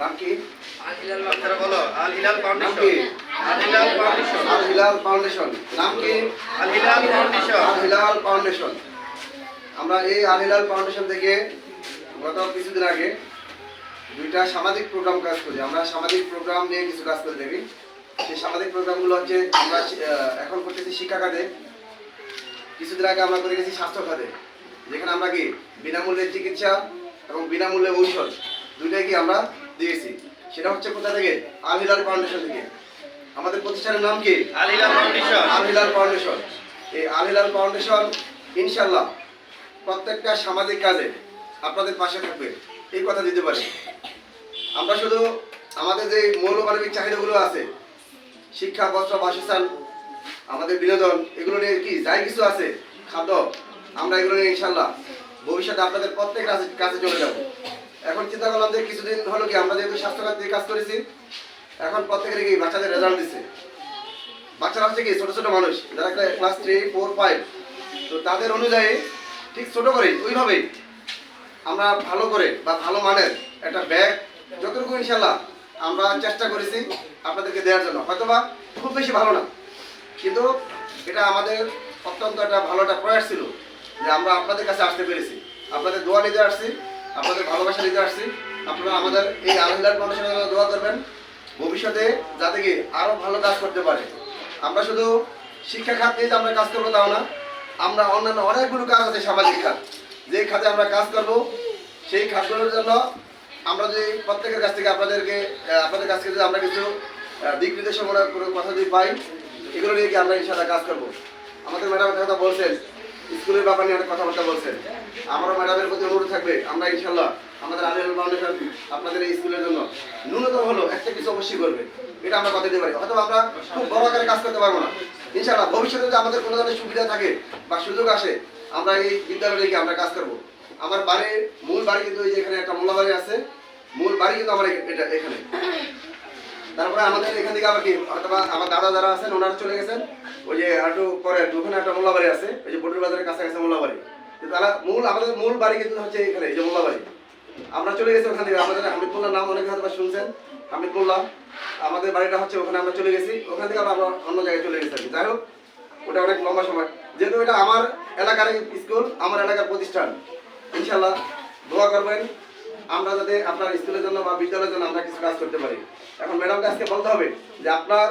নাম কি? আপনারা বলো। Al Hilal foundation Al Hilal foundation Al Hilal foundation নাম কি? আল হিলাল ফাউন্ডেশন আল হিলাল ফাউন্ডেশন আমরা এই আল হিলাল ফাউন্ডেশন থেকে গত কিছুদিন আগে দুইটা সামাজিক প্রোগ্রাম কাজ করি। আমরা সামাজিক প্রোগ্রাম নিয়ে কিছু কাজ করে থাকি। সেই সামাজিক প্রোগ্রামগুলো হচ্ছে আমরা এখন করতেছি শিক্ষা খাতে। কিছুদিন আগে আমরা করে গেছি স্বাস্থ্য খাতে। যেখানে আমরা কি বিনামূল্যে চিকিৎসা এবং বিনামূল্যে ঔষধ। দুইটাই কি আমরা দিয়েছি। সেটা হচ্ছে কোথা থেকে? আল হিলাল ফাউন্ডেশন থেকে। আমাদের প্রতিষ্ঠানের নাম কি? আল হিলাল ফাউন্ডেশন। আল হিলাল ফাউন্ডেশন। এই আলহিলাল ফাউন্ডেশন ইনশাল্লাহ প্রত্যেকটা সামাজিক কাজে আপনাদের পাশে থাকবে। এই কথা দিতে পারি। আমরা শুধু আমাদের যে মৌলমানবিক চাহিদাগুলো আছে শিক্ষা বস্ত্র বাসস্থান আমাদের বিনোদন এগুলো নিয়ে কি যাই কিছু আছে? খাদ্য আমরা এগুলো নিয়ে ইনশাল্লাহ ভবিষ্যতে আপনাদের প্রত্যেক কাছে কাছে চলে যাব। এখন চিন্তা করলাম যে কিছুদিন হলো কি, আমরা যেহেতু স্বাস্থ্যখাত দিয়ে কাজ করেছি, এখন প্রত্যেকের কি বাচ্চাদের রেজাল্ট দিছে? বাচ্চারা হচ্ছে কি, ছোট ছোট মানুষ, যারা ক্লাস থ্রি ফোর ফাইভ তো তাদের অনুযায়ী ঠিক ছোট করে ওইভাবেই আমরা ভালো করে বা ভালো মানের একটা ব্যাগ যতটুকু ইনশাল্লাহ আমরা চেষ্টা করেছি আপনাদেরকে দেওয়ার জন্য। হয়তোবা খুব বেশি ভালো না, কিন্তু এটা আমাদের অত্যন্ত একটা ভালো একটা প্রয়াস ছিল যে আমরা আপনাদের কাছে আসতে পেরেছি। আপনাদের দোয়া নিতে আসছি। আপনাদের ভালোবাসা দিতে আসছি। আপনারা আমাদের এই আলহিলার মানুষের জন্য দোয়া করবেন। ভবিষ্যতে যাতে কি আরও ভালো কাজ করতে পারে। আমরা শুধু শিক্ষা খাত নিয়ে আমরা কাজ করব তাও না, আমরা অন্যান্য অনেকগুলো কাজ আছে সামাজিক খাত। যে খাতে আমরা কাজ করব, সেই খাতগুলোর জন্য আমরা যদি প্রত্যেকের কাছ থেকে আপনাদেরকে আপনাদের কাছ থেকে আমরা কিছু দিক নির্দেশমূলক কোনো কথা যদি পাই, এগুলো নিয়ে কি আমরা ইনশাল্লাহ কাজ করব। আমাদের ম্যাডাম কথা বলছেন স্কুলের ব্যাপার নিয়ে কথাবার্তা বলছেন। আমারও ম্যাডামের প্রতি অনুরোধ থাকবে। আমরা ইনশাল্লাহ আমাদের আলিয়াল ফাউন্ডেশন আপনাদের এই স্কুলের জন্য ন্যূনতম হলো একটা কিছু অবশ্যই করবে। এটা আমরা কথা দিতে পারি। অথবা আমরা খুব বড় আকারে কাজ করতে পারব না। ইনশাল্লাহ ভবিষ্যতে যদি আমাদের কোনো ধরনের সুবিধা থাকে বা সুযোগ আসে, আমরা এই বিদ্যালয়ে গিয়ে আমরা কাজ করব। আমার বাড়ির মূল বাড়ি কিন্তু এখানে একটা মোলা বাড়ি আছে, মূল বাড়ি কিন্তু আমার এটা এখানে। তারপরে আমাদের এখান থেকে আবার কি, অথবা আমার দাদা যারা আছেন, ওনারা চলে গেছেন। ওই যে একটু পরে ওখানে একটা মোল্লা বাড়ি আছে, ওই যে বটুর বাজারের কাছাকাছি মোল্লা বাড়ি কিন্তু তারা মূল, আমাদের মূল বাড়ি কিন্তু হচ্ছে এখানে, এই যে মোল্লা বাড়ি আমরা চলে গেছি ওখান থেকে, আমাদের হামিদুল্লাহ নাম অনেকে হয়তো শুনছেন হামিদুল্লাহ আমাদের বাড়িটা হচ্ছে ওখানে আমরা চলে গেছি, ওখান থেকে আমরা অন্য জায়গায় চলে গেছি। যাই হোক, ওটা অনেক লম্বা সময়। যেহেতু এটা আমার এলাকার স্কুল, আমার এলাকার প্রতিষ্ঠান ইনশাল্লাহ দোয়া করবেন। আমরা যাতে আপনার স্কুলের জন্য বা বিদ্যালয়ের জন্য আমরা কিছু কাজ করতে পারি। এখন ম্যাডামকে আজকে বলতে হবে যে আপনার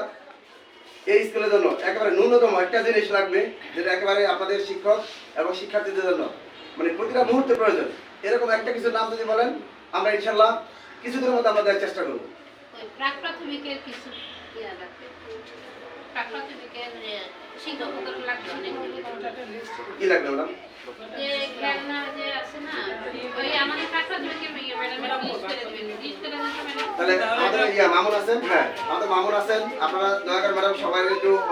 এই স্কুলের জন্য একেবারে ন্যূনতম একটা জিনিস লাগবে যেটা একেবারে আপনাদের শিক্ষক এবং শিক্ষার্থীদের জন্য মানে প্রতিটা মুহূর্তে প্রয়োজন। এরকম একটা কিছু নাম যদি বলেন আমরা ইনশাল্লাহ কিছুদিনের মধ্যে আমরা দেওয়ার চেষ্টা করব। প্রাক প্রাথমিকের কিছু প্রাক প্রাথমিকের শিক্ষকদের লাগবে অনেকগুলো কি লাগবে ম্যাডাম? যে খেলনা যে আছে না ওই আমাদের প্রাক প্রাথমিকের হ্যাঁ আমরা ইয়ে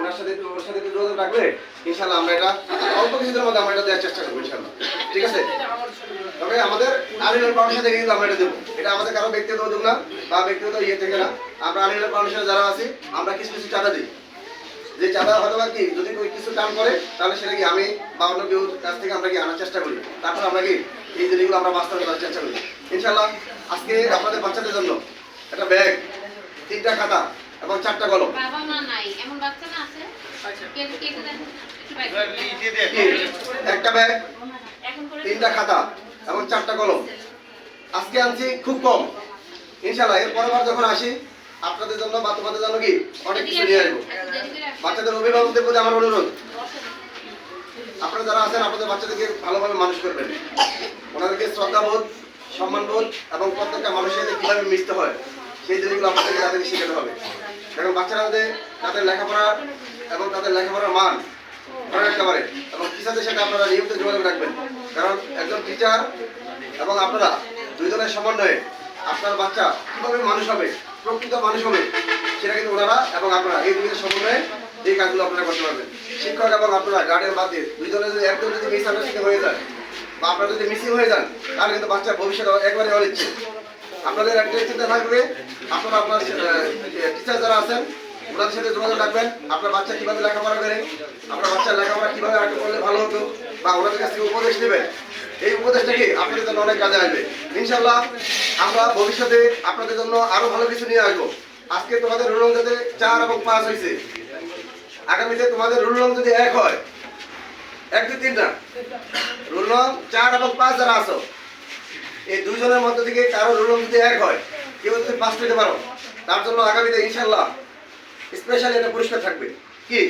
যারা আছি, আমরা কিছু কিছু চাঁদা দিই। যে চাঁদা হয়তো কি, যদি কিছু টান করে, তাহলে সেটা কি আমি বা অন্য কেউ কাছ থেকে আমরা কি আনার চেষ্টা করি? তারপর আমরা কি এই জিনিসগুলো আমরা বাস্তবে করার চেষ্টা করি ইনশাল্লাহ আজকে আপনাদের বাচ্চাদের জন্য একটা ব্যাগ তিনটা খাতা এবং চারটা কলম। বাবা মা নাই এমন বাচ্চা না আছে? দেখেন একটু ব্যাগ এখন তিনটা খাতা এবং চারটা কলম। আজকে আনছি খুব কম। ইনশাল্লাহ এর যখন আসি আপনাদের জন্য বা তোমাদের জন্য কি অনেক কিছু নিয়ে আসব। বাচ্চাদের অভিভাবকদের প্রতি আমার অনুরোধ। আপনারা যারা আছেন আপনাদের বাচ্চাদেরকে ভালোভাবে মানুষ করবেন। শ্রদ্ধাবোধ সম্মানবোধ এবং প্রত্যেকটা মানুষের সাথে কীভাবে মিশতে হয়, সেই জিনিসগুলো আপনাদেরকে তাদেরকে শেখাতে হবে। কারণ বাচ্চারা যাতে, তাদের লেখাপড়া এবং তাদের লেখাপড়ার মান ধরে রাখতে পারে এবং টিচারদের সাথে আপনারা নিয়মিত যোগাযোগ রাখবেন। কারণ একজন টিচার এবং আপনারা দুইজনের সমন্বয়ে আপনার বাচ্চা কীভাবে মানুষ হবে, প্রকৃত মানুষ হবে, সেটা কিন্তু ওনারা এবং আপনারা এই দুজনের সমন্বয়ে এই কাজগুলো আপনারা করতে পারবেন। শিক্ষক এবং আপনারা গার্ডেন বাদ দিয়ে দুইজনের যদি একদম যদি মিস আন্ডারস্ট্যান্ডিং হয়ে যায় বা আপনারা যদি মিসিং হয়ে যান, তাহলে কিন্তু বাচ্চার ভবিষ্যৎ একবারে অনিচ্ছে আপনাদের একটা চিন্তা থাকবে, আপনারা আপনার টিচার যারা আছেন, ওনাদের সাথে যোগাযোগ রাখবেন, আপনার বাচ্চা কীভাবে লেখাপড়া করে, আপনার বাচ্চার লেখাপড়া কীভাবে আগে করলে ভালো হতো, বা ওনাদের কাছ থেকে উপদেশ নেবেন। এই উপদেশটাকে আপনাদের জন্য অনেক কাজে আসবে। ইনশাল্লাহ আমরা ভবিষ্যতে আপনাদের জন্য আরও ভালো কিছু নিয়ে আসব। আজকে তোমাদের রুল যাতে চার এবং পাঁচ হয়েছে আগামীতে তোমাদের রুল যদি এক হয় এক, দুই তিনটা রোল নং, চার এবং পাঁচ যারা আসো এই দুজনের মধ্যে থেকে কারও রোল যদি এক হয়, কেউ যদি পাঁচ নিতে পারো, তার জন্য আগামীতে ইনশাল্লাহ স্পেশালি একটা পুরস্কার থাকবে। কি?